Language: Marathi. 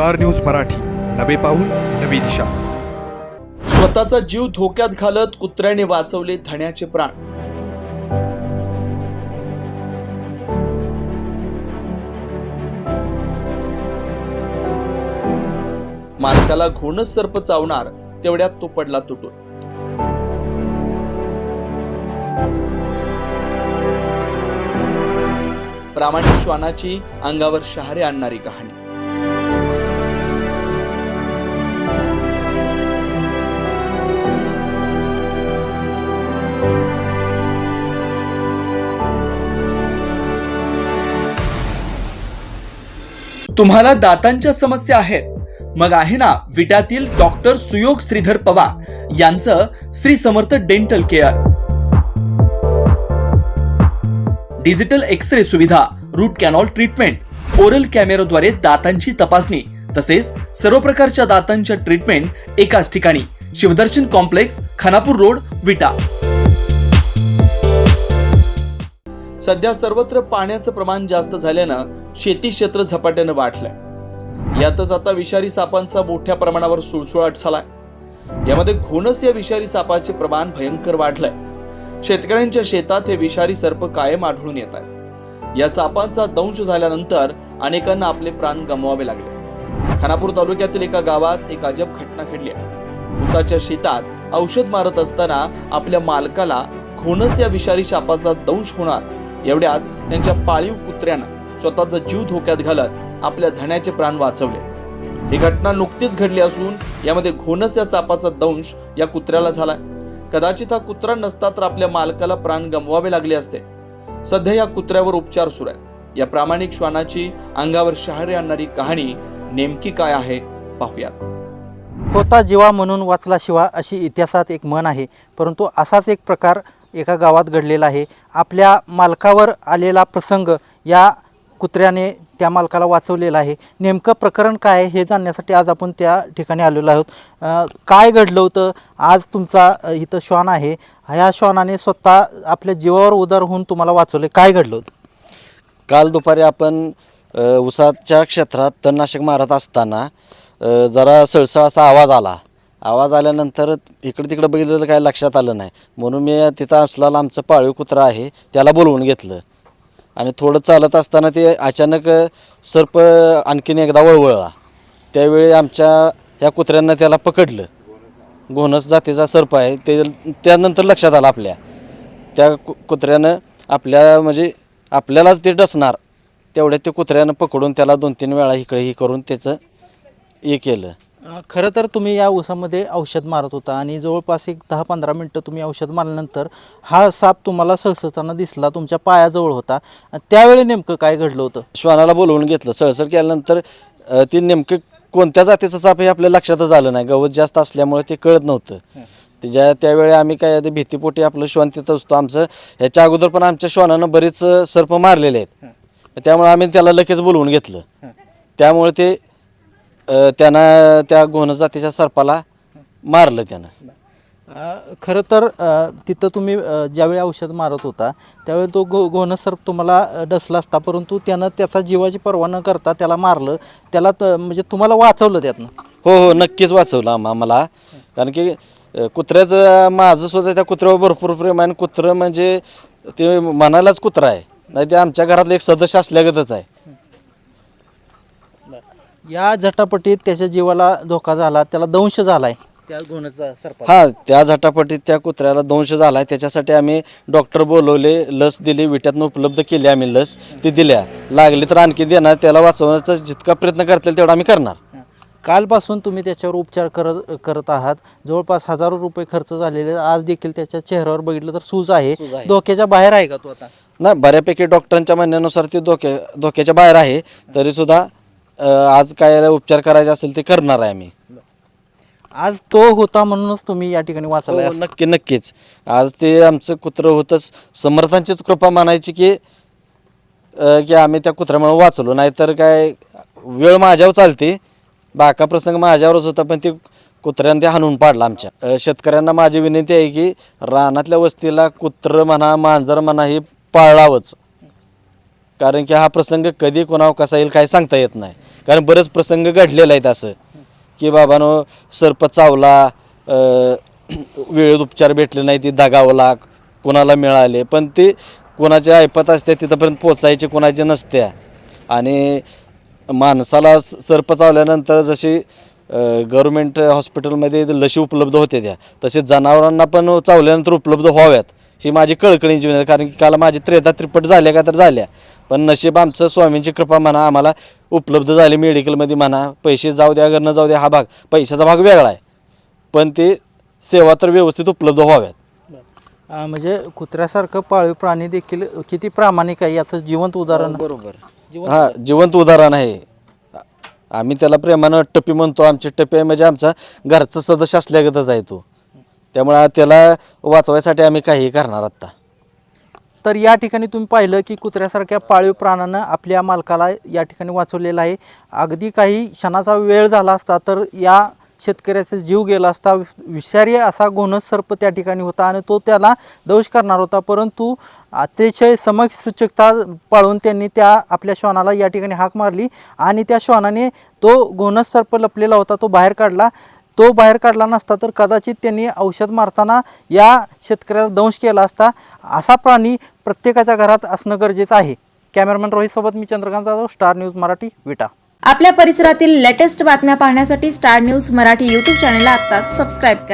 Star news Marathi. नवे पाऊल नवी दिशा. स्वतःचा जीव धोक्यात घालत कुत्र्याने वाचवले धण्याचे प्राण. मालकाला घोणच सर्प चावणार तेवढ्यात तो पडला तुटून. प्रामाणिक श्वानाची अंगावर शहारे आणणारी कहाणी. तुम्हाला दातांच्या समस्या आहेत. मग आहे ना विट्यातील डॉक्टर सुयोग श्रीधर पवार यांचं Shri Samarth dental care. Digital X ray सुविधा रूट कॅनॉल ट्रीटमेंट ओरल कॅमेराद्वारे दातांची तपासणी तसेच सर्व प्रकारच्या दातांच्या ट्रीटमेंट एकाच ठिकाणी. Shivdarshan complex Khanapur road Vita. सध्या सर्वत्र पाण्याचं प्रमाण जास्त झाल्यानं शेती क्षेत्र झपाट्यानं वाढलंय. यातच आता विषारी सापांचा मोठ्या प्रमाणावर सुळसुळाट झालाय. यामध्ये घोणस या विषारी सापाचे प्रमाण भयंकर वाढलंय. शेतकऱ्यांच्या शेतात हे विषारी सर्प कायम आढळून येत आहेत. या सापांचा दंश झाल्यानंतर अनेकांना आपले प्राण गमवावे लागले. खानापूर तालुक्यातील एका गावात एक अजब घटना घडली आहे. उसाच्या शेतात औषध मारत असताना आपल्या मालकाला घोणस या विषारी शापाचा दंश होणार एवढ्यात त्यांच्या पाळीव कुत्र्यानं स्वतःचा जीव धोक्यात घालत आपल्या धण्याचे प्राण वाचवले. ही घटना नुकतीच घडली असून यामध्ये घोणस या चापाचा दंश या कुत्र्याला झालाय. कदाचित हा कुत्रा नसता तर आपल्या मालकाला प्राण गमवावे लागले असते. सध्या या कुत्र्यावर उपचार सुरू आहेत. या प्रामाणिक श्वानाची अंगावर शहारे आणणारी कहाणी नेमकी काय आहे पाहूयात. होता जीवा म्हणून वाचला शिवा अशी इतिहासात एक म्हण आहे परंतु असाच एक प्रकार एका गावात घडलेला आहे. आपल्या मालकावर आलेला प्रसंग या कुत्र्याने त्या मालकाला वाचवलेला आहे. नेमकं प्रकरण काय हे जाणण्यासाठी आज आपण त्या ठिकाणी आलेलो आहोत. काय घडलं होतं? आज तुमचा इथं श्वान आहे. ह्या श्वानाने स्वतः आपल्या जीवावर उदार होऊन तुम्हाला वाचवले काय घडलं होतं? काल दुपारी आपण उसाच्या क्षेत्रात तणनाशक मारत असताना जरा सळसळ असा आवाज आला. आवाज आल्यानंतर इकडं तिकडं बघितलं तर काय लक्षात आलं नाही. म्हणून मी तिथं असलेला आमचं पाळीव कुत्रा आहे त्याला बोलवून घेतलं. आणि थोडं चालत असताना ते अचानक सर्प आणखीन एकदा वळवळला. त्यावेळी आमच्या ह्या कुत्र्यांना त्याला पकडलं. घोणस जातीचा सर्प आहे ते त्यानंतर लक्षात आलं आपल्या. त्या कु कुत्र्यानं आपल्या म्हणजे आपल्यालाच ते डसणार. तेवढ्यात ते कुत्र्यानं पकडून त्याला दोन तीन वेळा इकडे ही करून त्याचं हे केलं. खरं तर तुम्ही या ऊसामध्ये औषध मारत होता आणि जवळपास एक दहा पंधरा मिनटं तुम्ही औषध मारल्यानंतर हा साप तुम्हाला सळसळताना दिसला तुमच्या पायाजवळ होता. त्यावेळी नेमकं काय घडलं होतं? श्वानाला बोलवून घेतलं. सळसळ केल्यानंतर ते नेमकं कोणत्या जातीचं साप हे आपल्या लक्षातच आलं नाही. गवत जास्त असल्यामुळे ते कळत नव्हतं. ते ज्या त्यावेळी आम्ही काय ते भीतीपोटी आपलं श्वान तिथं असतो. आमचं ह्याच्या अगोदर पण आमच्या श्वानानं बरेच सर्प मारलेले आहेत. त्यामुळे आम्ही त्याला लगेच बोलवून घेतलं. त्यामुळे ते अ, त्यानं त्या घोण जातीच्या सर्पाला मारलं त्यानं. अ, खरं तर अ, तिथं तुम्ही अ, ज्यावेळी औषध मारत होता त्यावेळी तो गो गोनसर्प तुम्हाला अ, डसला असता परंतु त्यानं त्याचा जीवाची पर्वा न करता त्याला मारलं. त्याला त- म्हणजे तुम्हाला वाचवलं त्यातनं? हो हो नक्कीच वाचवलं आम्हा मला कारण की अ, कुत्र्याचं माझं सुद्धा त्या कुत्र्यावर भरपूर प्रेम आहे. आणि कुत्रं म्हणजे ते मनालाच कुत्रा आहे. नाही ते आमच्या घरातलं एक सदस्य असल्यागतच आहे. या झटापटीत त्याच्या जीवाला धोका झाला त्याला दंश झालाय. त्या सर्प हा त्या झटापटीत त्या कुत्र्याला दंश झाला आहे त्याच्यासाठी आम्ही डॉक्टर बोलवले लस दिली विट्यातनं उपलब्ध केली आम्ही लस. ती दिल्या. लागली तर आणखी देणार त्याला वाचवण्याचा जितका प्रयत्न करता येईल तेवढा आम्ही करणार. कालपासून तुम्ही त्याच्यावर उपचार करत करत आहात. जवळपास हजारो रुपये खर्च झालेले. आज देखील त्याच्या चेहऱ्यावर बघितलं तर सूज आहे. सूज आहे. धोक्याच्या बाहेर आहे का तो आता? नाही बऱ्यापैकी डॉक्टरांच्या म्हणण्यानुसार ते धोक्या धोक्याच्या बाहेर आहे. तरीसुद्धा अ, आज काय उपचार करायचे असेल ते करणार आहे आम्ही. आज तो होता म्हणूनच तुम्ही या ठिकाणी वाचलाय हो, नक्की नक्कीच. आज ते आमचं कुत्रं होतंच. समर्थांचीच कृपा म्हणायची की अ, की आम्ही त्या कुत्र्यामुळे वाचलो. नाहीतर काय वेळ माझ्यावर चालते. बाका प्रसंग माझ्यावरच होता पण ते कुत्र्यानं ते हाणून पाडलं आमच्या. अ, शेतकऱ्यांना माझी विनंती आहे की रानातल्या वस्तीला कुत्रं म्हणा मांजर म्हणा हे पाळावंच. कारण की हा प्रसंग कधी कोणावर कसा येईल काही सांगता येत नाही. कारण बरेच प्रसंग घडलेला आहेत असं. की बाबानो सर्प चावला वेळेत उपचार भेटले नाही ती दगावला कोणाला मिळाले. पण ते कोणाच्या ऐपत असते तिथंपर्यंत पोचायचे कोणाचे नसत्या. आणि माणसाला सर्प चावल्यानंतर जशी गव्हर्मेंट हॉस्पिटलमध्ये लशी उपलब्ध होते त्या तसे जनावरांना पण चावल्यानंतर उपलब्ध व्हाव्यात. ही माझी कळकळीची विनंती कारण की काल माझी त्रेता त्रिपट झाल्या का तर झाल्या. पण नशीब आमचं स्वामींची कृपा म्हणा आम्हाला उपलब्ध झाले मेडिकलमध्ये म्हणा पैसे जाऊ द्या अगर न जाऊ द्या हा भाग पैशाचा भाग वेगळा आहे. पण ते सेवा तर व्यवस्थित उपलब्ध व्हाव्यात. अं, म्हणजे कुत्र्यासारखं पाळीव प्राणी देखील किती प्रामाणिक आहे याचं जिवंत उदाहरण? बरोबर. हा जिवंत उदाहरण आहे. आम्ही त्याला प्रेमानं टप्पी म्हणतो आमची टप्पी आहे म्हणजे आमचा घरचा सदस्य असल्यागतच आहे तो. त्यामुळे त्याला वाचवायसाठी आम्ही काहीही करणार आत्ता. तर या ठिकाणी तुम्ही पाहिलं की कुत्र्यासारख्या पाळीव प्राण्यानं आपल्या मालकाला या ठिकाणी वाचवलेलं आहे. अगदी काही क्षणाचा वेळ झाला असता तर या शेतकऱ्याचा जीव गेला असता विषारी असा गोनस सर्प त्या ठिकाणी होता आणि तो त्याला दंश करणार होता. परंतु अतिशय सूचकता पाळून त्यांनी त्या आपल्या श्वानाला या ठिकाणी हाक मारली आणि त्या श्वानाने तो गोनस सर्प लपलेला होता तो बाहेर काढला. तो बाहेर काढला नसता तर कदाचित त्यांनी औषध मारताना या शेतकऱ्याला दंश केला असता. असा प्राणी प्रत्येकाच्या घरात असणं गरजेचं आहे. कॅमेरामॅन रोहितसोबत मी चंद्रकांत जाधव स्टार न्यूज मराठी विटा. आपल्या परिसरातील लेटेस्ट बातम्या पाहण्यासाठी स्टार न्यूज मराठी यूट्यूब चॅनलला आत्ताच सबस्क्राईब करा.